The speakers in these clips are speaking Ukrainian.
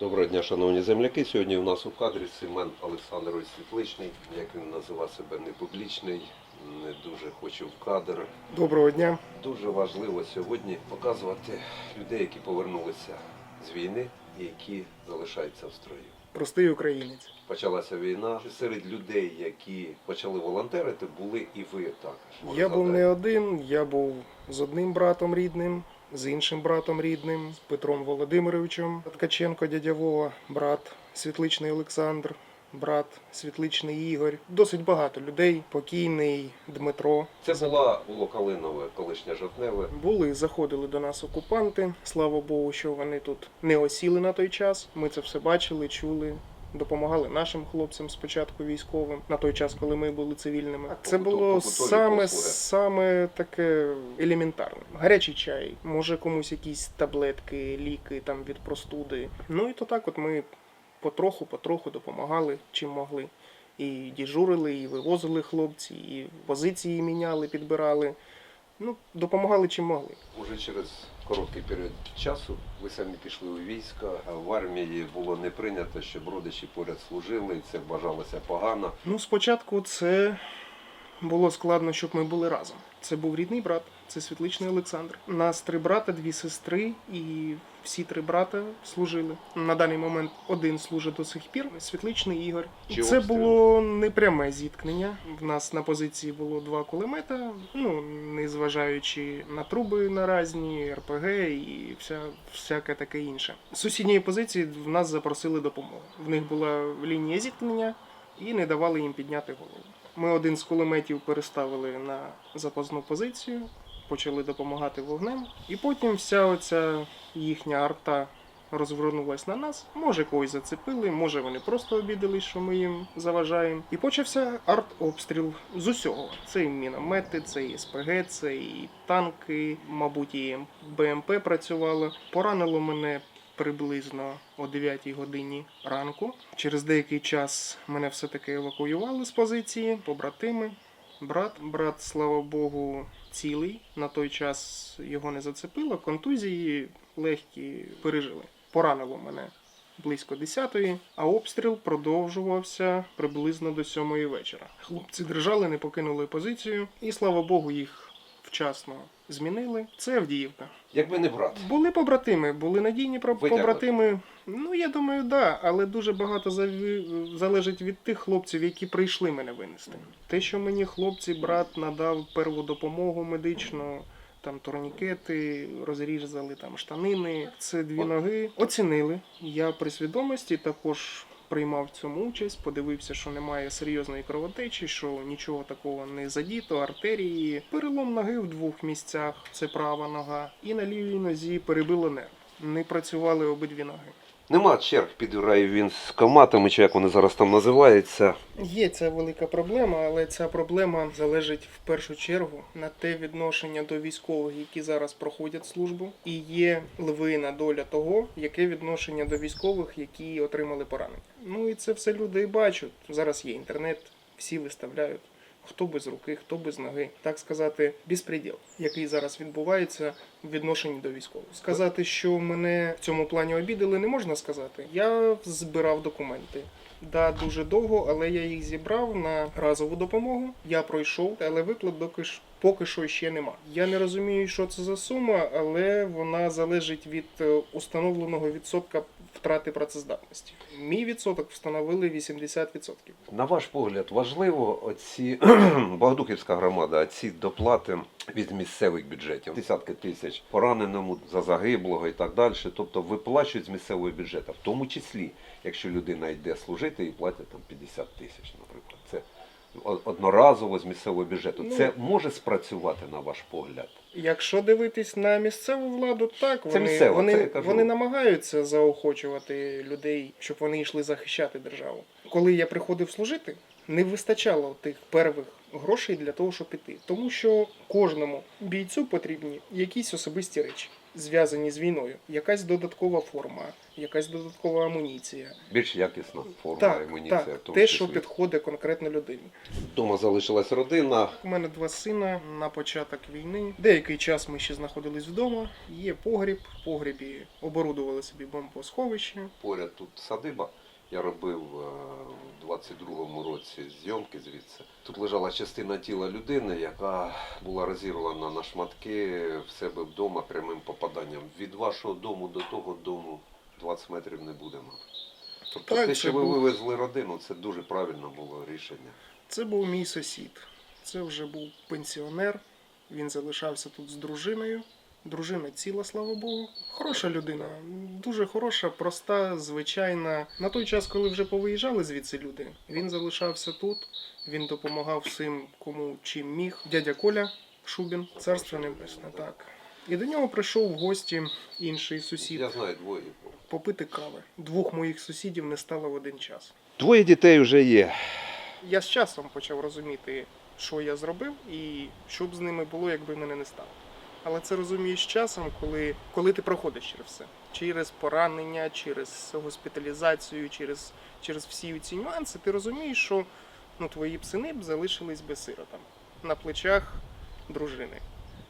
Доброго дня, шановні земляки. Сьогодні у нас у кадрі Семен Олександрович Світличний, як він називає себе не публічний, не дуже хоче в кадр. Доброго дня. Дуже важливо сьогодні показувати людей, які повернулися з війни і які залишаються в строю. Простий українець. Почалася війна. Серед людей, які почали волонтерити, були і ви також. Я був не один, я був з одним братом рідним, з іншим братом рідним, з Петром Володимировичем Ткаченко, дядя Вова, брат Світличний Олександр, брат Світличний Ігор. Досить багато людей. Покійний Дмитро. Це була було Калинове, колишнє жовтневе. Були, заходили до нас окупанти. Слава Богу, що вони тут не осіли на той час. Ми це все бачили, чули. Допомагали нашим хлопцям спочатку військовим на той час, коли ми були цивільними. Це було саме, саме таке елементарне. Гарячий чай, може комусь якісь таблетки, ліки там від простуди. Ну і то так, от ми потроху, потроху допомагали, чим могли. І діжурили, і вивозили хлопці, і позиції міняли, підбирали. Ну, допомагали чим могли. Уже через короткий період часу ви самі пішли у війська, в армії було не прийнято, щоб родичі поряд служили, і це вважалося погано. Ну, спочатку це було складно, щоб ми були разом. Це був рідний брат, це світличний Олександр. Нас три брата, дві сестри, і всі три брата служили. На даний момент один служить до сих пір, світличний Ігор. Чи це обстріл? було непряме зіткнення. В нас на позиції було два кулемета, ну не зважаючи на труби наразні, РПГ і вся, всяке таке інше. З сусідньої позиції в нас запросили допомогу. В них була лінія зіткнення і не давали їм підняти голову. Ми один з кулеметів переставили на запасну позицію, почали допомагати вогнем, і потім вся оця їхня арта розвернулась на нас. Може, когось зацепили, може вони просто обідались, що ми їм заважаємо. І почався артобстріл з усього. Це і міномети, це і СПГ, це і танки, мабуть, і БМП працювало. Поранило мене приблизно о 9 годині ранку. Через деякий час мене все-таки евакуювали з позиції, побратими. Брат, брат, слава Богу, цілий. На той час його не зацепило. Контузії легкі пережили. Поранило мене близько 10-ї, а обстріл продовжувався приблизно до 7-ї вечора. Хлопці держали, не покинули позицію, і слава Богу, їх вчасно змінили. Це Авдіївка. Якби не брат. Були побратими, були надійні побратими. Ну, я думаю, да, але дуже багато залежить від тих хлопців, які прийшли мене винести. Те, що мені хлопці, брат надав перву допомогу медичну, там турнікети, розрізали там штанини, це дві От. ноги. Оцінили. Я при свідомості також. Приймав в цьому участь, подивився, що немає серйозної кровотечі, що нічого такого не задіто, артерії. Перелом ноги в двох місцях, це права нога, і на лівій нозі перебило нерв. Не працювали обидві ноги. Нема черг під він з коматами, чи як вони зараз там називаються. Є ця велика проблема, але ця проблема залежить в першу чергу на те відношення до військових, які зараз проходять службу, і є львина доля того, яке відношення до військових, які отримали поранення. Ну і це все люди і бачать. Зараз є інтернет, всі виставляють. Хто без руки, хто без ноги, так сказати, безпреділ, який зараз відбувається в відношенні до військових. Сказати, що мене в цьому плані обідали, не можна сказати. Я збирав документи. Да, дуже довго, але я їх зібрав на разову допомогу. Я пройшов, але виплат доки ж поки що ще нема. Я не розумію, що це за сума, але вона залежить від е, установленого відсотка втрати працездатності. Мій відсоток встановили 80%. На ваш погляд, важливо оці Богодухівська громада, ці доплати від місцевих бюджетів, десятки тисяч пораненому за загиблого і так далі. Тобто виплачують з місцевого бюджету, в тому числі, якщо людина йде служити і платять там 50 тисяч, одноразово з місцевого бюджету. Ну, Це може спрацювати на ваш погляд? Якщо дивитись на місцеву владу, так Це вони, місцева, вони, це вони намагаються заохочувати людей, щоб вони йшли захищати державу. Коли я приходив служити, не вистачало тих первих грошей для того, щоб піти. Тому що кожному бійцю потрібні якісь особисті речі. зв'язані з війною. Якась додаткова форма, якась додаткова амуніція. Більш якісна форма Так, амуніція. так, тому те, що підходить конкретно людині. Вдома залишилась родина. У мене два сина на початок війни. Деякий час ми ще знаходились вдома. Є погріб. В погрібі оборудували собі бомбосховище. Поряд тут садиба. Я робив е, 22-му році зйомки звідси. Тут лежала частина тіла людини, яка була розірвана на шматки в себе вдома прямим попаданням. Від вашого дому до того дому 20 метрів не буде. мабуть. Тобто Так, те, що ви був- вивезли родину, це дуже правильно було рішення. Це був мій сусід. Це вже був пенсіонер. Він залишався тут з дружиною. Дружина ціла, слава Богу. Хороша людина, дуже хороша, проста, звичайна. На той час, коли вже повиїжджали звідси люди, він залишався тут. Він допомагав всім, кому чим міг. Дядя Коля Шубін, царство небесне, так. І до нього прийшов в гості інший сусід Я знаю двоє. попити кави. Двох моїх сусідів не стало в один час. Двоє дітей вже є. Я з часом почав розуміти, що я зробив, і що б з ними було, якби мене не стало. Але це розумієш часом, коли, коли ти проходиш через все. Через поранення, через госпіталізацію, через, через всі ці нюанси, ти розумієш, що ну, твої б сини б залишились без сиротам на плечах дружини.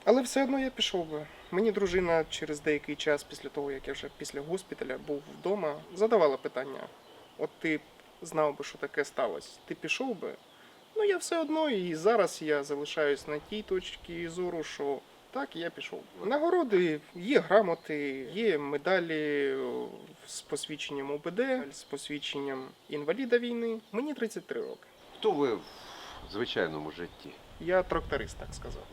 Але все одно я пішов би. Мені дружина через деякий час, після того, як я вже після госпіталя був вдома, задавала питання: от ти знав би, що таке сталося, ти пішов би? Ну, я все одно, і зараз я залишаюсь на тій точці зору, що так, я пішов. Нагороди, є грамоти, є медалі з посвідченням УБД, з посвідченням інваліда війни. Мені 33 роки. Хто ви в звичайному житті? Я тракторист, так сказати.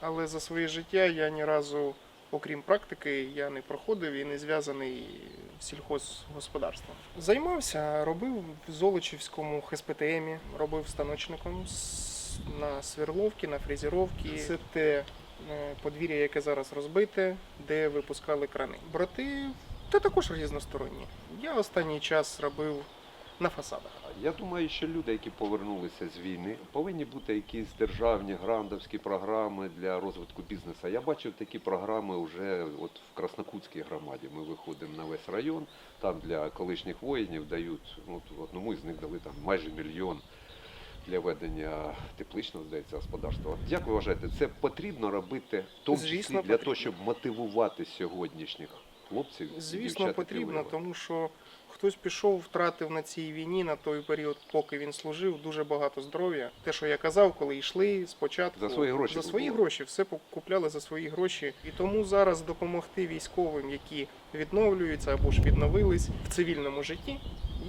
Але за своє життя я ні разу, окрім практики, я не проходив і не зв'язаний з сільхозгосподарством. Займався, робив в Золочівському ХСПТМі, робив станочником на сверловки, на фрезеровки. Це те подвір'я, яке зараз розбите, де випускали крани. Брати та також різносторонні. Я останній час робив на фасадах. Я думаю, що люди, які повернулися з війни, повинні бути якісь державні грантовські програми для розвитку бізнесу. Я бачив такі програми вже от в Краснокутській громаді. Ми виходимо на весь район. Там для колишніх воїнів дають от одному із них дали там майже мільйон для ведення тепличного здається господарства. Як ви вважаєте, це потрібно робити в тому числі Звісно, для того, потрібно. щоб мотивувати сьогоднішніх хлопців? Звісно, дівчат, потрібно, тому що хтось пішов, втратив на цій війні на той період, поки він служив, дуже багато здоров'я. Те, що я казав, коли йшли спочатку За свої гроші за свої купували. гроші, все купляли за свої гроші. І тому зараз допомогти військовим, які відновлюються або ж відновились в цивільному житті,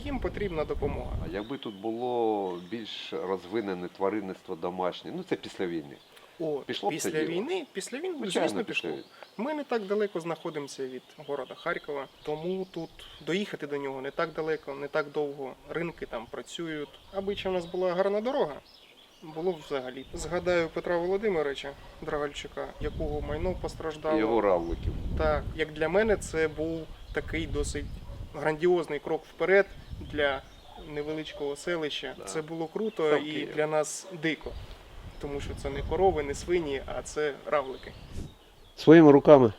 їм потрібна допомога. А якби тут було більш розвинене тваринництво домашнє, ну це після війни. О, Пішло після діло? війни, після війни, звісно, після пішло. війни. Ми не так далеко знаходимося від города Харкова, тому тут доїхати до нього не так далеко, не так довго. Ринки там працюють. Аби ще в нас була гарна дорога, було б взагалі. Згадаю Петра Володимировича Драгальчука, якого майно постраждало. Його равликів. Так, як для мене, це був такий досить грандіозний крок вперед для невеличкого селища. Да. Це було круто Став і Києвом. для нас дико. Тому що це не корови, не свині, а це равлики. Своїми руками.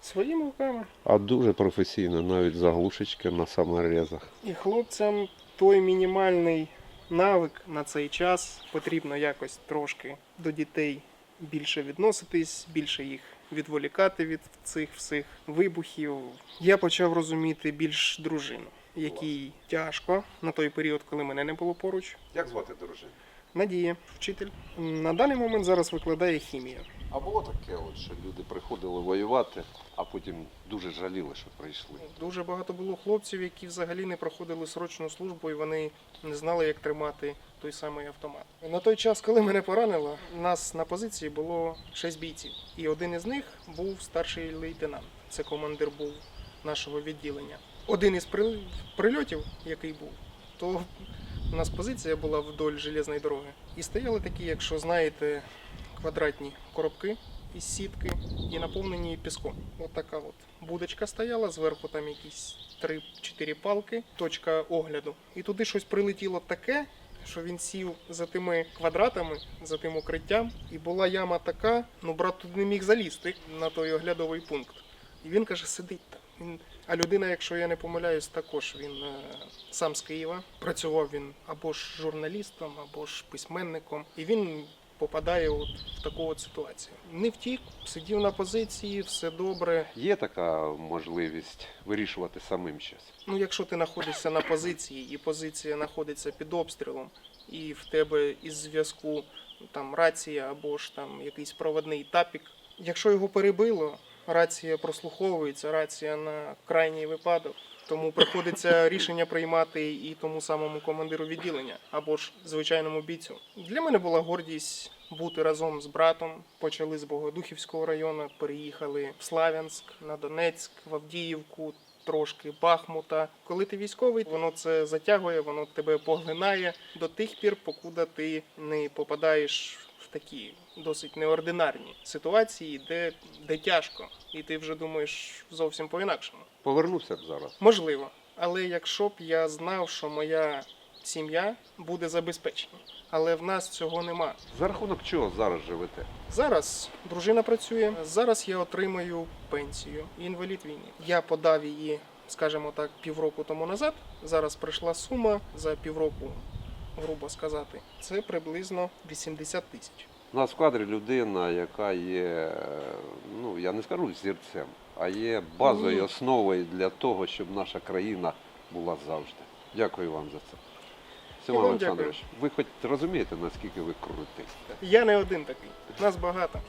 Своїми руками. А дуже професійно, навіть заглушечки на саморезах. І хлопцям той мінімальний навик на цей час потрібно якось трошки до дітей більше відноситись, більше їх відволікати від цих всіх вибухів. Я почав розуміти більш дружину, якій тяжко на той період, коли мене не було поруч. Як звати дружину? Надія, вчитель. На даний момент зараз викладає хімію. А було таке, от, що люди приходили воювати, а потім дуже жаліли, що прийшли. Дуже багато було хлопців, які взагалі не проходили срочну службу, і вони не знали, як тримати той самий автомат. На той час, коли мене поранило, нас на позиції було шість бійців, і один із них був старший лейтенант. Це командир був нашого відділення. Один із прильотів, який був, то у нас позиція була вдоль железної дороги. І стояли такі, якщо знаєте, квадратні коробки із сітки і наповнені піском. От така от будочка стояла, зверху там якісь 3-4 палки, точка огляду. І туди щось прилетіло таке, що він сів за тими квадратами, за тим укриттям, і була яма така, ну брат туди не міг залізти на той оглядовий пункт. І він каже, сидить там. Він... А людина, якщо я не помиляюсь, також він е, сам з Києва. Працював він або ж журналістом, або ж письменником. І він попадає от в таку от ситуацію. Не втік, сидів на позиції, все добре. Є така можливість вирішувати самим щось. Ну, якщо ти знаходишся на позиції, і позиція знаходиться під обстрілом, і в тебе із зв'язку там рація або ж там якийсь проводний тапік. Якщо його перебило, рація прослуховується, рація на крайній випадок. Тому приходиться рішення приймати і тому самому командиру відділення або ж звичайному бійцю. Для мене була гордість бути разом з братом. Почали з Богодухівського району, переїхали в Славянськ, на Донецьк, в Авдіївку, трошки Бахмута. Коли ти військовий, воно це затягує, воно тебе поглинає до тих пір, покуди ти не попадаєш в такі досить неординарні ситуації, де, де тяжко, і ти вже думаєш зовсім по-інакшому. Повернувся б зараз. Можливо, але якщо б я знав, що моя сім'я буде забезпечена, але в нас цього нема. За рахунок чого зараз живете? Зараз дружина працює. Зараз я отримую пенсію. Інвалід війни. Я подав її, скажімо так, півроку тому назад. Зараз прийшла сума за півроку, грубо сказати. Це приблизно 80 тисяч. У нас в кадрі людина, яка є, ну я не скажу зірцем, а є базовою Ні. основою для того, щоб наша країна була завжди. Дякую вам за це. І Симон вам Олександрович, ви хоч розумієте, наскільки ви крутий? Я не один такий. Нас багато.